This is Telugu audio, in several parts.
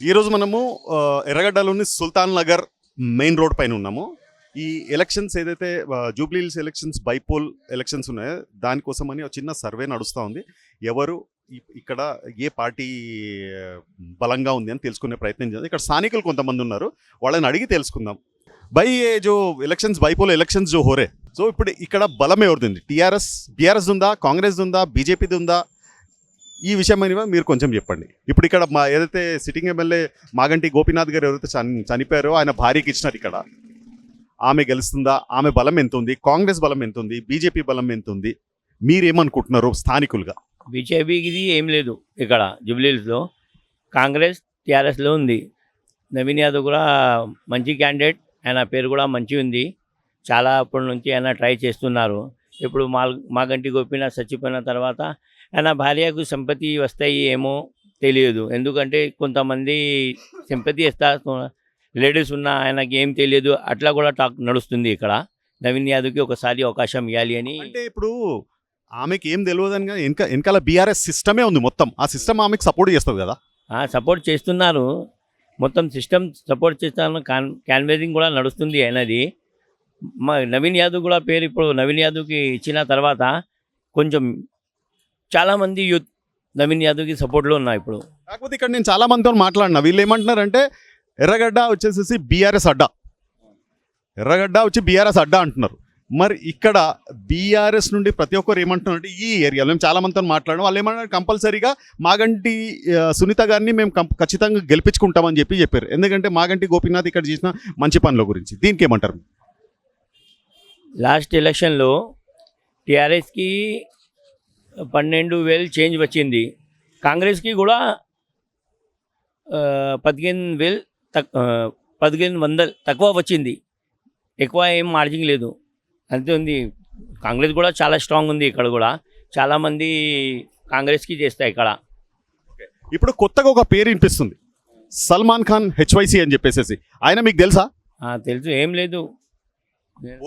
ఈరోజు మనము ఎర్రగడ్డలోని సుల్తాన్ నగర్ మెయిన్ రోడ్ పైన ఉన్నాము. ఈ ఎలక్షన్స్ ఏదైతే ఆ, Jubilee Hills elections bypoll elections ఉన్నాయో దానికోసమని ఒక చిన్న సర్వే నడుస్తూ ఉంది. ఎవరు ఇక్కడ ఏ పార్టీ బలంగా ఉంది అని తెలుసుకునే ప్రయత్నం చేద్దాం. ఇక్కడ స్థానికులు కొంతమంది ఉన్నారు. వాళ్ళని అడిగి తెలుసుకుందాం. బై ఏ జో ఎలక్షన్స్ బైపోల్ ఎలక్షన్స్ జో హోరే. సో ఇప్పుడు ఇక్కడ బలం ఎవరిది ఉంది? టీఆర్ఎస్ బీఆర్ఎస్ ఉందా? కాంగ్రెస్ ఉందా? బీజేపీది ఉందా? ఈ విషయం మీరు కొంచెం చెప్పండి. ఇప్పుడు ఇక్కడ మా ఏదైతే సిట్టింగ్ ఎమ్మెల్యే మాగంటి గోపీనాథ్ గారు ఎవరైతే చని చనిపోయారో ఆయన భార్యకి ఇచ్చినారు ఇక్కడ. ఆమె గెలుస్తుందా? ఆమె బలం ఎంత ఉంది? కాంగ్రెస్ బలం ఎంత ఉంది? బీజేపీ బలం ఎంత ఉంది? మీరేమనుకుంటున్నారు స్థానికులుగా? బీజేపీకి ఏం లేదు ఇక్కడ జూబ్లీహిల్స్లో. కాంగ్రెస్ టీఆర్ఎస్లో ఉంది. నవీన్ యాదవ్ కూడా మంచి క్యాండిడేట్ ఆయన పేరు కూడా మంచి ఉంది. చాలా అప్పటి నుంచి ఆయన ట్రై చేస్తున్నారు. ఇప్పుడు మా మాగంటి గోపీనాథ్ చచ్చిపోయిన తర్వాత ఆయన భార్యకు సంపత్తి వస్తాయి ఏమో తెలియదు. ఎందుకంటే కొంతమంది సింపతి ఇస్తా లేడీస్ ఉన్న ఆయనకి ఏం తెలియదు. అట్లా కూడా టాక్ నడుస్తుంది ఇక్కడ. నవీన్ యాదవ్కి ఒకసారి అవకాశం ఇవ్వాలి అని అంటే ఇప్పుడు ఆమెకి ఏం తెలియదు అని వెనక వెనకాల బీఆర్ఎస్ సిస్టమే ఉంది మొత్తం. ఆ సిస్టమ్ ఆమెకు సపోర్ట్ చేస్తుంది కదా. సపోర్ట్ చేస్తున్నారు. మొత్తం సిస్టమ్ సపోర్ట్ చేస్తాను. కాన్ క్యాన్వేజింగ్ కూడా నడుస్తుంది అయినది మా నవీన్ యాదవ్ కూడా పేరు ఇప్పుడు నవీన్ యాదవ్కి ఇచ్చిన తర్వాత కొంచెం చాలామంది యూత్ నవీన్ యాదవ్కి సపోర్ట్లో ఉన్నా ఇప్పుడు. కాకపోతే ఇక్కడ నేను చాలా మందితో మాట్లాడినా. వీళ్ళు ఏమంటున్నారంటే ఎర్రగడ్డ వచ్చేసేసి బీఆర్ఎస్ అడ్డా. ఎర్రగడ్డ వచ్చి బీఆర్ఎస్ అడ్డా అంటున్నారు. మరి ఇక్కడ బీఆర్ఎస్ నుండి ప్రతి ఒక్కరు ఏమంటున్నారంటే ఈ ఏరియాలో మేము చాలా మందితో మాట్లాడడం వాళ్ళు ఏమన్నారు కంపల్సరీగా మాగంటి సునీత గారిని మేము కం- ఖచ్చితంగా గెలిపించుకుంటామని చెప్పి చెప్పారు. ఎందుకంటే మాగంటి గోపీనాథ్ ఇక్కడ చేసిన మంచి పనుల గురించి. దీనికి ఏమంటారు? లాస్ట్ ఎలక్షన్లో టీఆర్ఎస్కి పన్నెండు వేలు చేంజ్ వచ్చింది. కాంగ్రెస్కి కూడా పదిహేను వేలు తక్ పదిహేను వందలు తక్కువ వచ్చింది. ఎక్కువ ఏం మార్జింగ్ లేదు. అంతే ఉంది. కాంగ్రెస్ కూడా చాలా స్ట్రాంగ్ ఉంది ఇక్కడ కూడా. చాలామంది కాంగ్రెస్కి చేస్తాయి ఇక్కడ. ఇప్పుడు కొత్తగా ఒక పేరు వినిపిస్తుంది. సల్మాన్ ఖాన్ హెచ్వైసి అని చెప్పేసి ఆయన మీకు తెలుసా? తెలుసు. ఏం లేదు.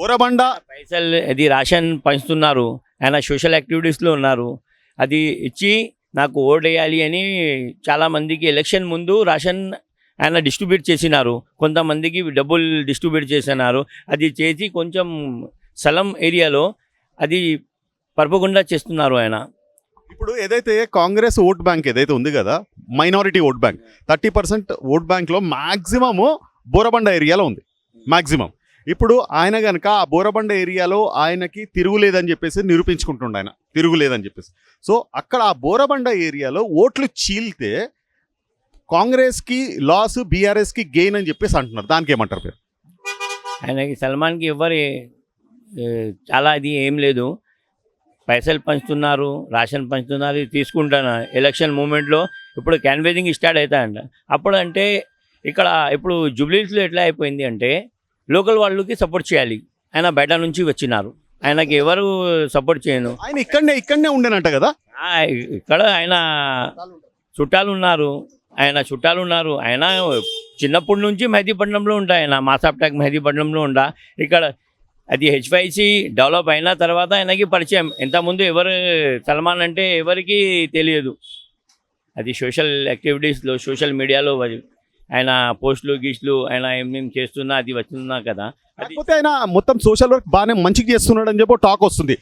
ఓరబండ పైసలు అది రేషన్ పంచుతున్నారు. ఆయన సోషల్ యాక్టివిటీస్లో ఉన్నారు. అది ఇచ్చి నాకు ఓడేయాలి అని చాలామందికి ఎలక్షన్ ముందు రేషన్ ఆయన డిస్ట్రిబ్యూట్ చేసినారు. కొంతమందికి డబ్బులు డిస్ట్రిబ్యూట్ చేసినారు. అది చేసి కొంచెం స్థలం ఏరియాలో అది పరపకుండా చేస్తున్నారు ఆయన. ఇప్పుడు ఏదైతే కాంగ్రెస్ ఓట్ బ్యాంక్ ఏదైతే ఉంది కదా minority vote bank thirty percent vote బ్యాంక్లో మ్యాక్సిమము బోరబండ ఏరియాలో ఉంది. మ్యాక్సిమం ఇప్పుడు ఆయన కనుక ఆ బోరబండ ఏరియాలో ఆయనకి తిరుగులేదని చెప్పేసి నిరూపించుకుంటుండ ఆయన. తిరుగులేదని చెప్పేసి. సో అక్కడ ఆ బోరబండ ఏరియాలో ఓట్లు చీల్తే కాంగ్రెస్కి లాస్ బీఆర్ఎస్కి గెయిన్ అని చెప్పేసి అంటున్నారు. దానికి ఏమంటారు మీరు ఆయనకి సల్మాన్కి ఎవరు చాలా అది ఏం లేదు. పైసలు పంచుతున్నారు రేషన్ పంచుతున్నారు ఇది తీసుకుంటాను. ఎలక్షన్ మూమెంట్లో ఇప్పుడు క్యాన్వేజింగ్ స్టార్ట్ అవుతాయంట. అప్పుడు అంటే ఇక్కడ ఇప్పుడు జూబ్లీస్లో ఎట్లా అయిపోయింది అంటే లోకల్ వాళ్ళకి సపోర్ట్ చేయాలి. ఆయన బయట నుంచి వచ్చినారు. ఆయనకి ఎవరు సపోర్ట్ చేయను. ఆయన ఇక్కడనే ఇక్కడనే ఉండేనంట కదా? ఇక్కడ ఆయన చుట్టాలు ఉన్నారు. ఆయన చుట్టాలు ఉన్నారు. ఆయన చిన్నప్పటి నుంచి మెహదీపట్నంలో ఉంటా. ఆయన మాసాప్టాక్ మెహదీపట్నంలో ఉంటా. ఇక్కడ అది హెచ్వైసి డెవలప్ అయిన తర్వాత ఆయనకి పరిచయం. ఇంతకుముందు ఎవరు సల్మాన్ అంటే ఎవరికి తెలియదు. అది సోషల్ యాక్టివిటీస్లో సోషల్ మీడియాలో ఆయన పోస్టులు గీస్టులు ఆయన ఏమేమి చేస్తున్నా అది వస్తున్నా కదా? అది కాకపోతే ఆయన మొత్తం సోషల్ వర్క్ బాగానే మంచిగా చేస్తున్నాడు అని చెప్పి టాక్ వస్తుంది.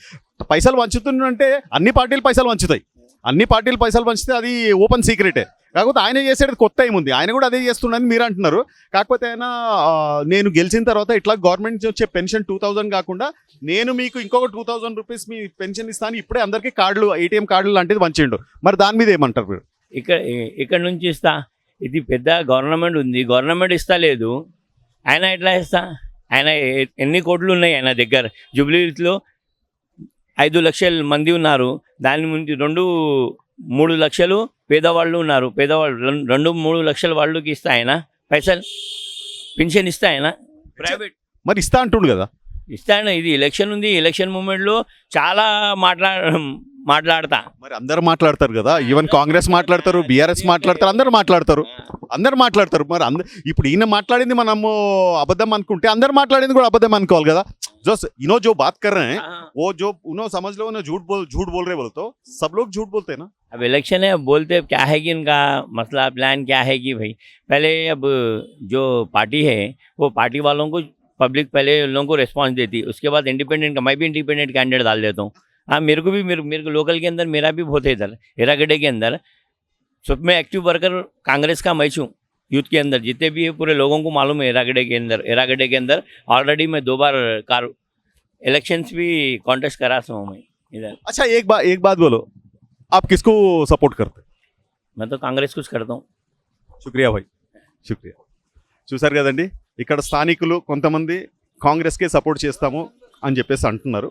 పైసలు వంచుతున్నాడంటే అన్ని పార్టీలు పైసలు వంచుతాయి. అన్ని పార్టీలు పైసలు పంచితే అది ఓపెన్ సీక్రెటే కాకపోతే ఆయన చేసేది కొత్త ఏముంది ఆయన కూడా అదే చేస్తున్నాడని మీరు అంటున్నారు. కాకపోతే ఆయన నేను గెలిచిన తర్వాత ఇట్లా గవర్నమెంట్ నుంచి వచ్చే పెన్షన్ టూ థౌజండ్ కాకుండా నేను మీకు ఇంకొక టూ థౌజండ్ రూపీస్ మీ పెన్షన్ ఇస్తాను ఇప్పుడే అందరికీ కార్డులు ఏటీఎం కార్డులు లాంటిది పంచిండు. మరి దాని మీద ఏమంటారు మీరు? ఇక్కడ ఇక్కడ నుంచి ఇస్తా. ఇది పెద్ద గవర్నమెంట్ ఉంది. గవర్నమెంట్ ఇస్తా లేదు. ఆయన ఎట్లా ఇస్తా ఆయన ఎన్ని కోట్లు ఉన్నాయి ఆయన దగ్గర? జూబ్లీస్లో ఐదు లక్షల మంది ఉన్నారు. దాని ముందు రెండు మూడు లక్షలు పేదవాళ్ళు ఉన్నారు. పేదవాళ్ళు రెండు మూడు లక్షల వాళ్ళకి ఇస్తా ఆయన. పైసలు పెన్షన్ ఇస్తా ఆయన. ప్రైవేట్ మరి ఇస్తా అంటుండు కదా? ఇస్తా ఆయన. ఇది ఎలక్షన్ ఉంది. ఎలక్షన్ మూమెంట్లో చాలా మాట్లా మాట్లాడతా మరి అందరు మాట్లాడతారు కదా ఈవెన్ కాంగ్రెస్ మాట్లాడతారు బీఆర్ఎస్ మాట్లాడతారు అందరు మాట్లాడతారు అందరు మాట్లాడతారు మరి అందరు ఇప్పుడు ఈయన మాట్లాడింది మనము అబద్ధం అనుకుంటే అందరు మాట్లాడింది కూడా అబద్ధం అనుకోవాలి కదా जो इनो जो बात कर रहे हैं वो जो उन्होंने समझ लो ना झूठ बोल झूठ बोल रहे बोल तो सब लोग झूठ बोलते हैं ना अब इलेक्शन है अब बोलते अब क्या है कि इनका मसला प्लान क्या है कि भाई पहले अब जो पार्टी है वो पार्टी वालों को पब्लिक पहले उन लोगों को रिस्पांस देती है उसके बाद इंडिपेंडेंट का मैं भी इंडिपेंडेंट कैंडिडेट डाल देता हूँ हाँ मेरे को भी मेरे मेरे को लोकल के अंदर मेरा भी बहुत है इधर हेरागड्डे के अंदर सब में एक्टिव वर्कर कांग्रेस का मैं हूँ यूथ के अंदर जितने भी है पूरे लोगों को मालूम है हेरागड्डे के अंदर हेरागड्डे के अंदर ऑलरेडी मैं दो बार कार इलेक्शंस भी कॉन्टेस्ट करा हूँ मैं इधर अच्छा एक बात एक बात बोलो आप किसको सपोर्ट करते मैं तो कांग्रेस कुछ करता हूँ శుక్రియా భాయ్ శుక్రియా చూసారు కదండి ఇక్కడ స్థానికులు కొంతమంది కాంగ్రెస్కే సపోర్ట్ చేస్తాము అని చెప్పేసి అంటున్నారు